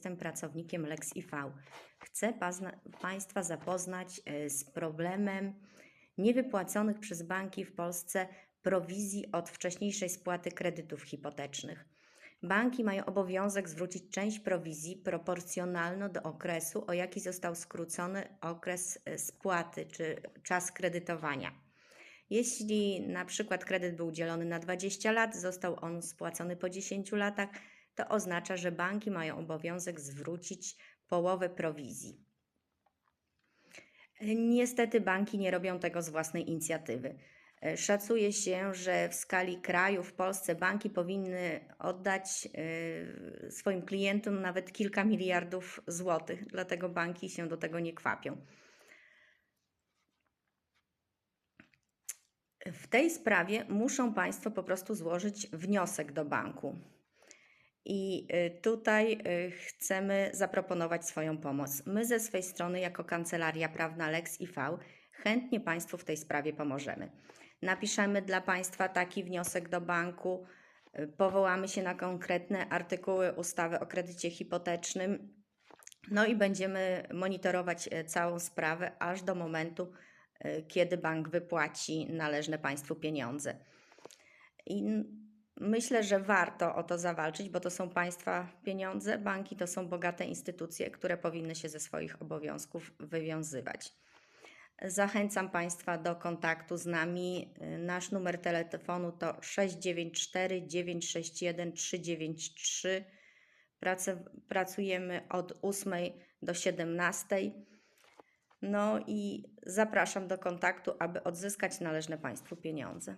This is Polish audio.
Jestem pracownikiem LexIV. Chcę pazna- Państwa zapoznać e, z problemem niewypłaconych przez banki w Polsce prowizji od wcześniejszej spłaty kredytów hipotecznych. Banki mają obowiązek zwrócić część prowizji proporcjonalną do okresu, o jaki został skrócony okres e, spłaty czy czas kredytowania. Jeśli na przykład kredyt był udzielony na 20 lat, został on spłacony po 10 latach, to oznacza, że banki mają obowiązek zwrócić połowę prowizji. Niestety banki nie robią tego z własnej inicjatywy. Szacuje się, że w skali kraju w Polsce banki powinny oddać e, swoim klientom nawet kilka miliardów złotych, dlatego banki się do tego nie kwapią. W tej sprawie muszą Państwo po prostu złożyć wniosek do banku. I y, tutaj y, chcemy zaproponować swoją pomoc. My ze swej strony, jako Kancelaria Prawna Lex IV, chętnie Państwu w tej sprawie pomożemy. Napiszemy dla Państwa taki wniosek do banku, y, powołamy się na konkretne artykuły ustawy o kredycie hipotecznym, no i będziemy monitorować całą sprawę aż do momentu, kiedy bank wypłaci należne Państwu pieniądze. I myślę, że warto o to zawalczyć, bo to są Państwa pieniądze. Banki to są bogate instytucje, które powinny się ze swoich obowiązków wywiązywać. Zachęcam Państwa do kontaktu z nami. Nasz numer telefonu to 694 961 393. Prace, pracujemy od 8 do 17. No i zapraszam do kontaktu, aby odzyskać należne Państwu pieniądze.